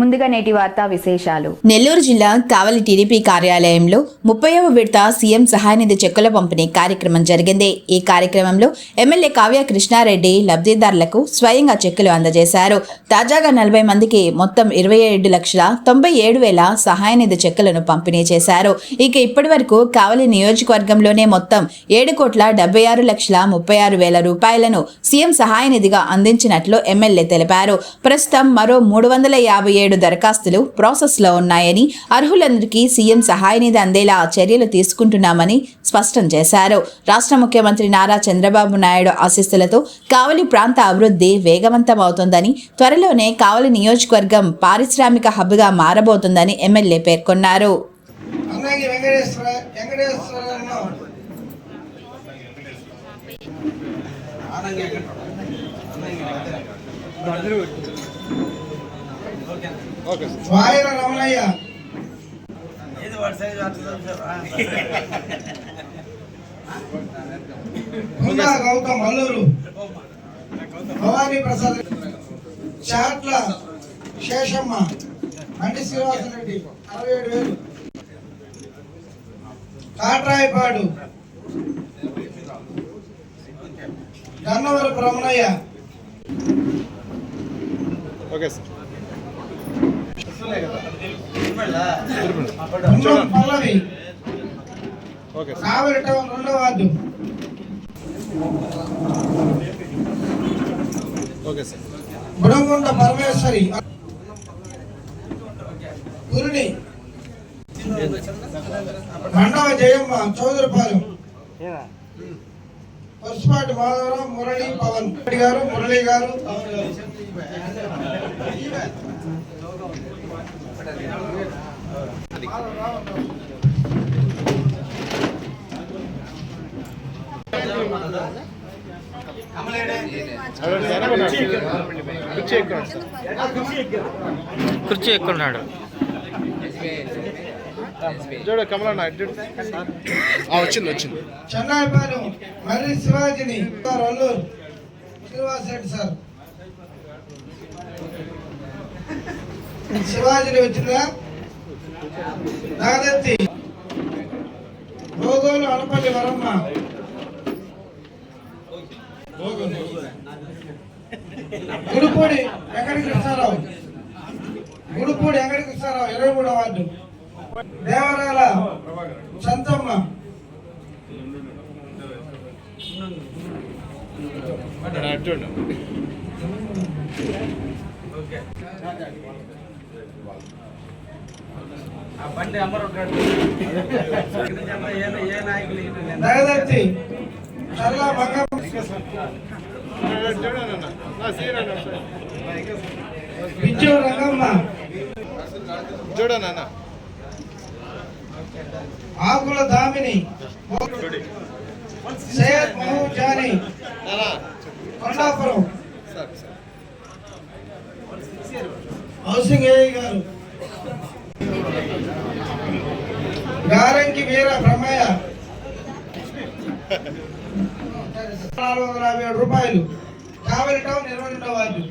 ముందుగా నేటి వార్తా విశేషాలు. నెల్లూరు జిల్లా కావలి టీడీపీ కార్యాలయంలో ముప్పైవ విడత సీఎం సహాయనిధి చెక్కుల పంపిణీ కార్యక్రమం జరిగింది. ఈ కార్యక్రమంలో ఎమ్మెల్యే కావ్య కృష్ణారెడ్డి లబ్ధిదారులకు స్వయంగా చెక్కులు అందజేశారు. తాజాగా నలభై మందికి మొత్తం ఇరవై ఏడు లక్షల తొంభై ఏడు వేల సహాయనిధి చెక్కులను పంపిణీ చేశారు. ఇక ఇప్పటి వరకు కావలి నియోజకవర్గంలోనే మొత్తం ఏడు కోట్ల డెబ్బై ఆరు లక్షల ముప్పై ఆరు వేల రూపాయలను సీఎం సహాయనిధిగా అందించినట్లు ఎమ్మెల్యే తెలిపారు. ప్రస్తుతం మరో మూడు వందల యాభై ఏడు దరఖాస్తులు ప్రాసెస్లో ఉన్నాయని అర్హులందరికీ సీఎం సహాయనిధి అందేలా చర్యలు తీసుకుంటున్నామని స్పష్టం చేశారు. రాష్ట్ర ముఖ్యమంత్రి నారా చంద్రబాబు నాయుడు ఆశీస్సులతో కావలి ప్రాంత అభివృద్ధి వేగవంతమవుతోందని త్వరలోనే కావలి నియోజకవర్గం పారిశ్రామిక హబ్గా మారబోతుందని ఎమ్మెల్యే పేర్కొన్నారు. అన్నకి వెంకటేశ్వర వెంకటేశ్వర. వాయన రమణయ్య. ముందా గౌతమ్ అల్లూరు. భవానీ ప్రసాద్. చాట్ల శేషమ్మ. బండి శ్రీనివాసరెడ్డి అరవై ఏడు వేలు. Katrayapadu. Gannavarapu Ramanaiah. Okay sir. Pallavi Kavali town రెండో వార్డు ఓకే పరమేశ్వరి గురుని మండవ జయమ్మ చౌదరిపాలెం పసుపాటి మాధవరావు మురళి పవన్ గారు మురళి గారు కుర్చీ ఎక్కున్నాడు చూడు కమలన్న వచ్చింది వచ్చింది. చెన్నాయిపాలెం మర్రి శివాజీని శ్రీనివాస్ రెడ్డి సార్. శివాజీని వచ్చిందా నాగదత్తి భోగోలు అనపల్లి వరమ్మ. గుడిపూడి వెంకట కృష్ణారావు. గుడిపూడి వెంకట కృష్ణారావు ఇరవై మూడో వార్డు. దేవరాల సంతమ్మ. అటు చల్లా పిచ్చు రంగమ్మ. చూడన్న ఆకుల దామిని. సయ్యద్ మహబూబ్ జానీ. నానా కొండాపురం. Housing AI garu. గారంకి వీర బ్రహ్మయ్య నాలుగు వందల యాభై ఏడు రూపాయలు. కావలి టౌన్ ఇరవై రెండవ ward.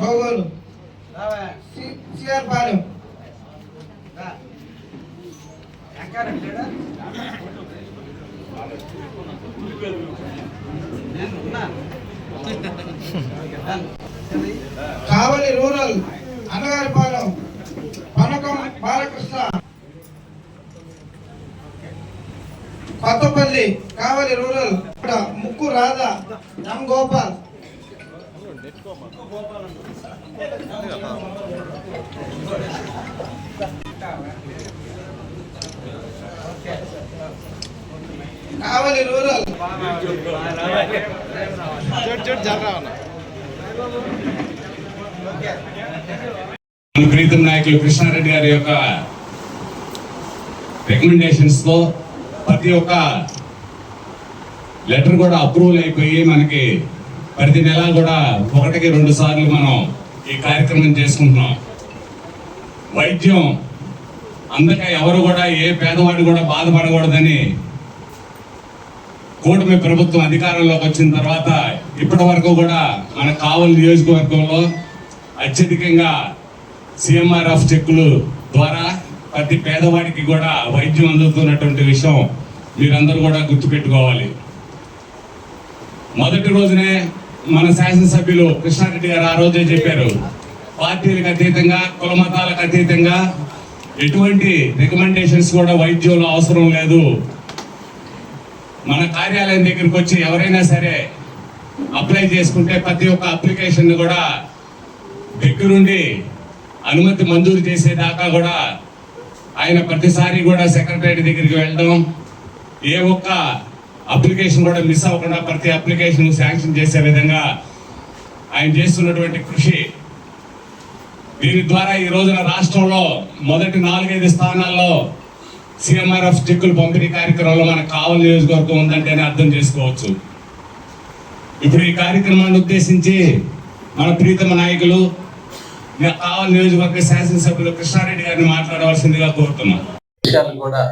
భౌగోలు CR Palem. Kavali rural Annagaripalem Panakam Balakrishna. Kothapalli Kavali rural Mukku Radha M Gopal. Kavali rural. Preetham నాయకులు కృష్ణారెడ్డి గారి యొక్క రికమెండేషన్స్తో ప్రతి ఒక్క లెటర్ కూడా అప్రూవల్ అయిపోయి మనకి ప్రతి నెల కూడా ఒకటికి రెండు సార్లు మనం ఈ కార్యక్రమం చేసుకుంటున్నాం. వైద్యం అందక ఎవరు కూడా ఏ పేదవాడు కూడా బాధపడకూడదని కూటమి ప్రభుత్వం అధికారంలోకి వచ్చిన తర్వాత ఇప్పటి వరకు కూడా మన కావలి నియోజకవర్గంలో అత్యధికంగా సిఎంఆర్ఎఫ్ చెక్కులు ద్వారా ప్రతి పేదవాడికి కూడా వైద్యం అందుతున్నటువంటి విషయం మీరందరూ కూడా గుర్తుపెట్టుకోవాలి. మొదటి రోజునే మన శాసనసభ్యులు కృష్ణారెడ్డి గారు ఆ రోజే చెప్పారు పార్టీలకు అతీతంగా కుల మతాలకు అతీతంగా ఎటువంటి రికమెండేషన్స్ కూడా వైద్యంలో అవసరం లేదు. మన కార్యాలయం దగ్గరికి వచ్చి ఎవరైనా సరే అప్లై చేసుకుంటే ప్రతి ఒక్క అప్లికేషన్ కూడా దగ్గరుండి అనుమతి మంజూరు చేసేదాకా కూడా ఆయన ప్రతిసారి కూడా సెక్రటరీ దగ్గరికి వెళ్ళడం ఏ ఒక్క అప్లికేషన్ కూడా మిస్ అవ్వకుండా ప్రతి అప్లికేషన్ శాంక్షన్ చేసే విధంగా ఆయన చేస్తున్నటువంటి కృషి. దీని ద్వారా ఈ రోజున రాష్ట్రంలో మొదటి నాలుగైదు స్థానాల్లో సిఎంఆర్ఎఫ్ చెక్కులు పంపిణీ కార్యక్రమంలో మనకు కావలి నియోజకవర్గం ఉందంటేనే అర్థం చేసుకోవచ్చు. ఇప్పుడు ఈ కార్యక్రమాన్ని ఉద్దేశించి మన ప్రీతమ నాయకులు నే- కావలి నియోజకవర్గ శాసనసభ్యులు కృష్ణారెడ్డి గారిని మాట్లాడవలసిందిగా కోరుతున్నాం. కూడా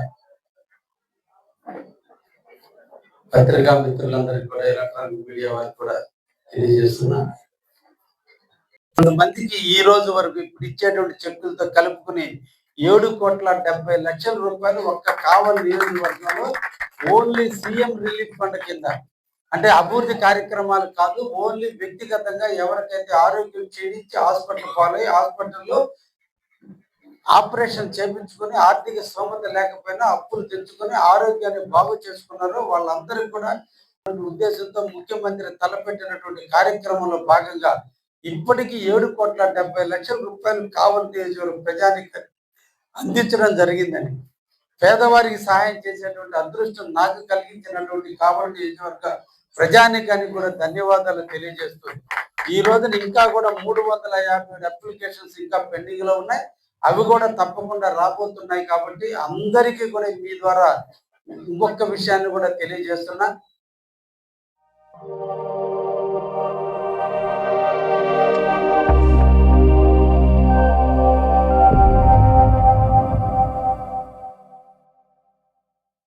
పత్రికా మిత్రులందరికీ కూడా ఎలక్ట్రానిక్ మీడియా వారికి కూడా తెలియజేస్తున్నా. కొంతమందికి ఈ రోజు వరకు ఇప్పుడు ఇచ్చేటువంటి చెక్కులతో కలుపుకుని ఏడు కోట్ల డెబ్బై లక్షల రూపాయలు ఒక్క కావలి నియోజకవర్గంలో ఓన్లీ సీఎం రిలీఫ్ ఫండ్ కింద. అంటే అభివృద్ధి కార్యక్రమాలు కాదు ఓన్లీ వ్యక్తిగతంగా ఎవరికైతే ఆరోగ్యం క్షీణించి హాస్పిటల్ పాలై హాస్పిటల్లో ఆపరేషన్ చేయించుకొని ఆర్థిక స్తోమత లేకపోయినా అప్పులు తెచ్చుకొని ఆరోగ్యాన్ని బాగు చేసుకున్నారో వాళ్ళందరికీ కూడా ఉద్దేశంతో ముఖ్యమంత్రి తలపెట్టినటువంటి కార్యక్రమంలో భాగంగా ఇప్పటికీ ఏడు కోట్ల డెబ్బై లక్షల రూపాయలు కావాలి నియోజకవర్గ ప్రజానికి అందించడం జరిగిందని. పేదవారికి సహాయం చేసేటువంటి అదృష్టం నాకు కలిగించినటువంటి కాబట్టి నియోజకవర్గ ప్రజానికానికి కూడా ధన్యవాదాలు తెలియజేస్తూ ఈ రోజున ఇంకా కూడా మూడు వందల యాభై అప్లికేషన్స్ ఇంకా పెండింగ్లో ఉన్నాయి. అవి కూడా తప్పకుండా రాబోతున్నాయి కాబట్టి అందరికీ కూడా మీ ద్వారా ఇంకొక విషయాన్ని కూడా తెలియజేస్తున్నా.